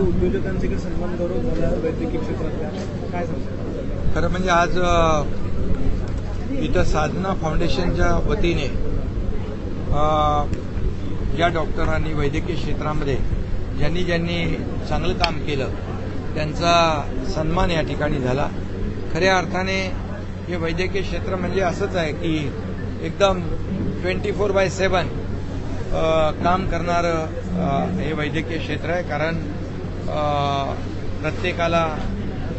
उद्योजकांचे सन्मान गौरव झाला वैद्यकीय क्षेत्रातल्या? काय खरं म्हणजे आज इथं साधना फाउंडेशनच्या वतीने ज्या डॉक्टरांनी वैद्यकीय क्षेत्रामध्ये ज्यांनी ज्यांनी चांगलं काम केलं त्यांचा सन्मान या ठिकाणी झाला. खऱ्या अर्थाने हे वैद्यकीय क्षेत्र म्हणजे असंच आहे की एकदम ट्वेंटी फोर बाय सेवन काम करणारं हे वैद्यकीय क्षेत्र आहे. कारण प्रत्येकाला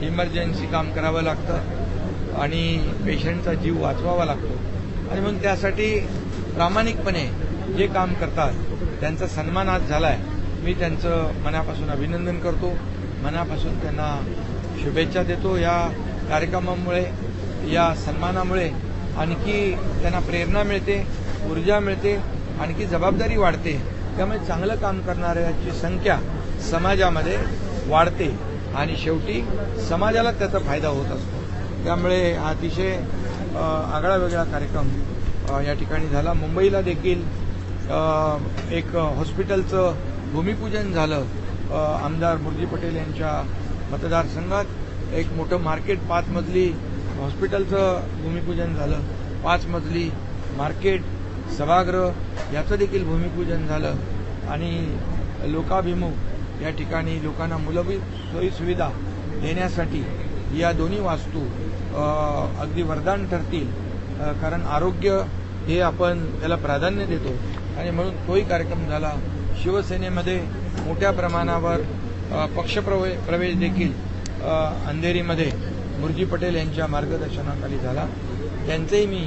इमर्जन्सी काम करावं लागतं आणि पेशंटचा जीव वाचवावा लागतो. आणि मग त्यासाठी प्रामाणिकपणे जे काम करतात त्यांचा सन्मान आज झाला आहे मी त्यांचं मनापासून अभिनंदन करतो. मनापासून त्यांना शुभेच्छा देतो. या कार्यक्रमामुळे या सन्मानामुळे आणखी त्यांना प्रेरणा मिळते ऊर्जा मिळते आणखी जबाबदारी वाढते. त्यामुळे चांगलं काम करणाऱ्याची संख्या समाजामध्ये वाढते आणि शेवटी समाजाला त्याचा फायदा होत असतो. त्यामुळे हा अतिशय आगळा वेगळा कार्यक्रम या ठिकाणी झाला. मुंबईला देखील एक हॉस्पिटलचं भूमिपूजन झालं. आमदार मुरजी पटेल यांच्या मतदारसंघात एक मोठं मार्केट पाच मजली हॉस्पिटलचं भूमिपूजन झालं. पाच मजली मार्केट सभागृह याचं देखील भूमिपूजन झालं. आणि लोकाभिमुख या ठिकाणी लोकांना मूलभूत सोयीसुविधा देण्यासाठी या दोन्ही वास्तू अगदी वरदान ठरतील. कारण आरोग्य हे आपण त्याला प्राधान्य देतो. आणि म्हणून तोही कार्यक्रम झाला. शिवसेनेमध्ये मोठ्या प्रमाणावर पक्षप्रवे प्रवेश देखील अंधेरीमध्ये मुरजी पटेल यांच्या मार्गदर्शनाखाली झाला. त्यांचंही मी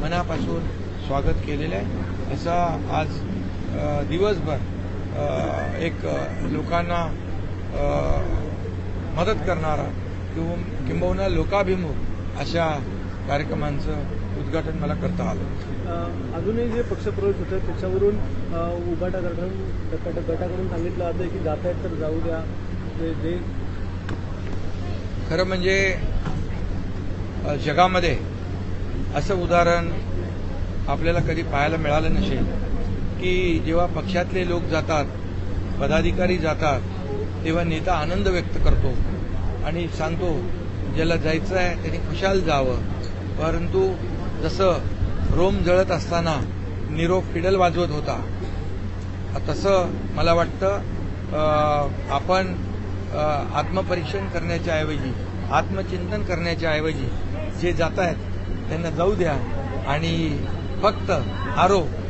मनापासून स्वागत केलेलं आहे. असा आज दिवसभर एक लोकांना मदत करणारा किंवा किंबहुना लोकाभिमुख अशा कार्यक्रमांचं उद्घाटन मला करता आलं. अजूनही जे पक्षप्रवेश होतात त्याच्यावरून अं, उभाटाकडून गट- गटाकडून सांगितलं जातं की जात आहेत तर जाऊ द्या. जे खरं म्हणजे जगामध्ये असं उदाहरण आपल्याला कधी पाहायला मिळालं नसेल की जेव्हा पक्षातले लोक जातात पदाधिकारी जातात तेव्हा नेता आनंद व्यक्त करतो आणि सांगतो ज्याला जायचं आहे त्यांनी खुशाल जावं. परंतु जसं रोम जळत असताना निरोप फिडल वाजवत होता तसं मला वाटतं आपण आत्मपरीक्षण करण्याच्या ऐवजी आत्मचिंतन करण्याच्या ऐवजी जे जात आहेत त्यांना जाऊ द्या आणि फक्त आरोप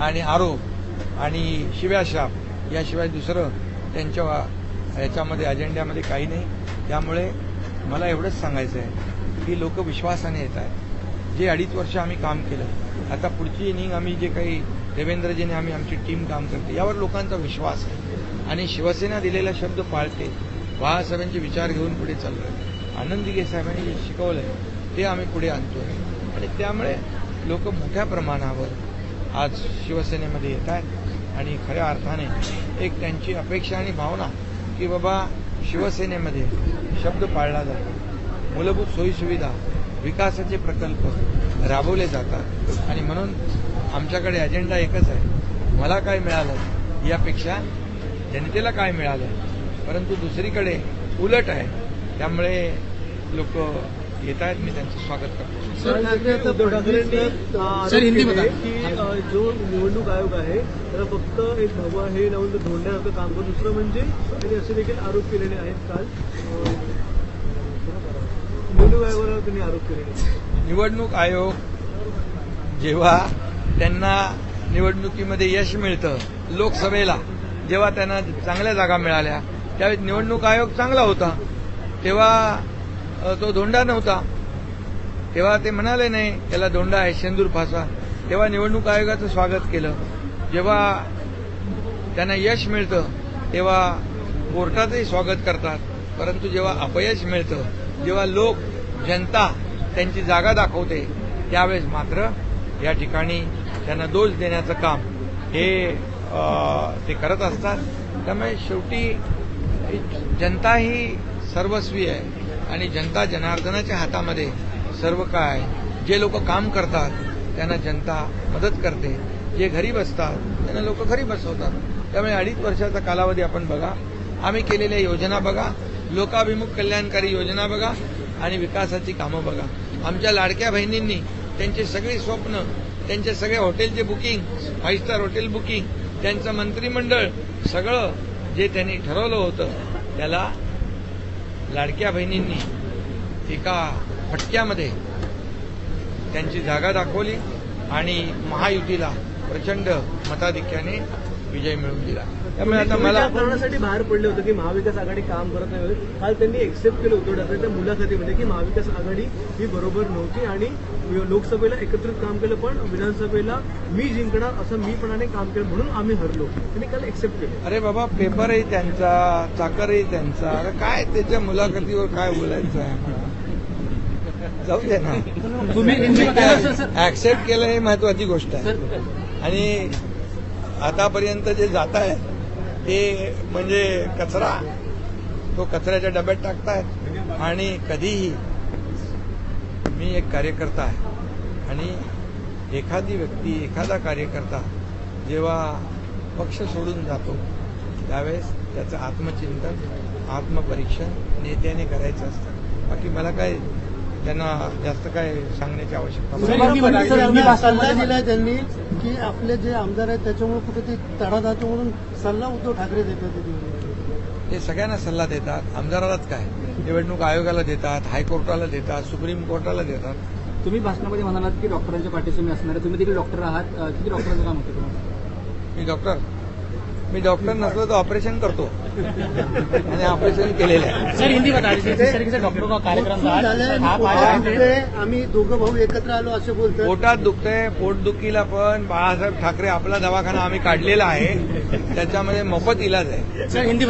आणि आरोप आणि शिव्याशाप याशिवाय दुसरं त्यांच्या याच्यामध्ये अजेंड्यामध्ये काही नाही. त्यामुळे मला एवढंच सांगायचं आहे की लोक विश्वासाने येत आहेत. जे अडीच वर्ष आम्ही काम केलं आता पुढची इनिंग आम्ही जे काही देवेंद्रजीने आम्ही आमची टीम काम करते यावर लोकांचा विश्वास आहे. आणि शिवसेना दिलेला शब्द पाळते बाळासाहेबांचे विचार घेऊन पुढे चाललोय. आनंद दिघे साहेबांनी जे शिकवलंय ते आम्ही पुढे आणतोय. आणि त्यामुळे लोक मोठ्या प्रमाणावर आज शिवसेनेमध्ये येत आहेत. आणि खऱ्या अर्थाने एक त्यांची अपेक्षा आणि भावना की बाबा शिवसेनेमध्ये शब्द पाळला जातो मूलभूत सोयीसुविधा विकासाचे प्रकल्प राबवले जातात. आणि म्हणून आमच्याकडे अजेंडा एकच आहे. मला काय मिळालं यापेक्षा जनतेला काय मिळालं? परंतु दुसरीकडे उलट आहे. त्यामुळे लोक येत आहेत मी त्यांचं स्वागत करतो. सर उद्धव ठाकरेंनी हिंदी. की अं, जो निवडणूक आयोग आहे त्याला फक्त एक भगवा हे लावून धोंड्यासारखं काम करतो दुसरं म्हणजे त्यांनी असे देखील आरोप केलेले आहेत काल. निवडणूक आयोगावर त्यांनी आरोप केलेले. निवडणूक आयोग जेव्हा त्यांना निवडणुकीमध्ये यश मिळतं लोकसभेला जेव्हा त्यांना चांगल्या जागा मिळाल्या त्यावेळी निवडणूक आयोग चांगला होता. तेव्हा तो धोंडा नव्हता. तेव्हा ते म्हणाले नाही त्याला धोंडा आहे शेंदूर फासा. तेव्हा निवडणूक आयोगाचं स्वागत केलं. जेव्हा त्यांना यश मिळतं तेव्हा कोर्टाचंही स्वागत करतात. परंतु जेव्हा अपयश मिळतं जेव्हा लोक जनता त्यांची जागा दाखवते त्यावेळेस मात्र या ठिकाणी त्यांना दोष देण्याचं काम हे ते करत असतात. त्यामुळे शेवटी जनता ही सर्वस्वी आहे. आणि जनता जनार्दनाच्या हातामध्ये सर्व काय जे लोक काम करतात त्यांना जनता मदत करते. जे घरी बसतात त्यांना लोक घरी बसवतात. त्यामुळे अडीच वर्षाचा कालावधी आपण बघा. आम्ही केलेल्या योजना बघा. लोकाभिमुख कल्याणकारी योजना बघा. आणि विकासाची कामं बघा. आमच्या लाडक्या बहिणींनी त्यांचे सगळे स्वप्न त्यांचे सगळे हॉटेलचे booking five star hotel booking त्यांचं मंत्रिमंडळ सगळं जे त्यांनी ठरवलं होतं त्याला लाडक्या बहिणींनी एका फटक्यामध्ये त्यांची जागा दाखवली आणि महायुतीला प्रचंड मताधिक्याने विजय मिळवून दिला. त्यामुळे आता तुम्ही मला त्या कारणासाठी बाहेर पडले होते की महाविकास आघाडी काम करत नाही वगैरे. काल त्यांनी एक्सेप्ट केलं उद्धव ठाकरे त्या मुलाखतीमध्ये की महाविकास आघाडी ही बरोबर नव्हती आणि लोकसभेला एकत्रित काम केलं पण विधानसभेला मी जिंकणार असं मीपणाने काम केलं म्हणून आम्ही हरलो. त्यांनी काल एक्सेप्ट केलं. अरे बाबा पेपरही त्यांचा चाकरही त्यांचा. अरे काय त्याच्या मुलाखतीवर काय बोलायचं आहे? जाऊ दे ना. ऍक्सेप्ट केलं हे महत्वाची गोष्ट आहे. आणि आतापर्यंत जे जात आहे ते म्हणजे कचरा तो कचऱ्याच्या डब्यात टाकतायत आणि कधीही मी एक कार्यकर्ता आहे. आणि एखादी व्यक्ती एखादा कार्यकर्ता जेव्हा पक्ष सोडून जातो त्यावेळेस त्याचं आत्मचिंतन आत्मपरीक्षण नेत्याने करायचं असतं. बाकी मला काय त्यांना जास्त काय सांगण्याची आवश्यकता सल्ला दिलाय त्यांनी की आपले जे आमदार आहेत त्याच्यामुळे कुठेतरी तडा जातो म्हणून सल्ला उद्धव ठाकरे देतात ते. ते सगळ्यांना सल्ला देतात. आमदारालाच काय? निवडणूक आयोगाला देतात हायकोर्टाला देतात सुप्रीम कोर्टाला देतात. तुम्ही भाषणामध्ये म्हणालात की डॉक्टरांच्या पाठीशी मी असणार आहे. तुम्ही देखील डॉक्टर आहात. किती डॉक्टरांचं काम होतं मी डॉक्टर? मी डॉक्टर नसलो तर ऑपरेशन करतो. आणि ऑपरेशन केलेलं आहे. सर हिंदी बता डॉक्टरों का कार्यक्रम आम्ही दोघं भाऊ एकत्र आलो असे बोलतात. पोटात दुखतंय पोटदुखीला पण बाळासाहेब ठाकरे आपला दवाखाना आम्ही काढलेला आहे. त्याच्यामध्ये मोफत इलाज आहे. सर हिंदी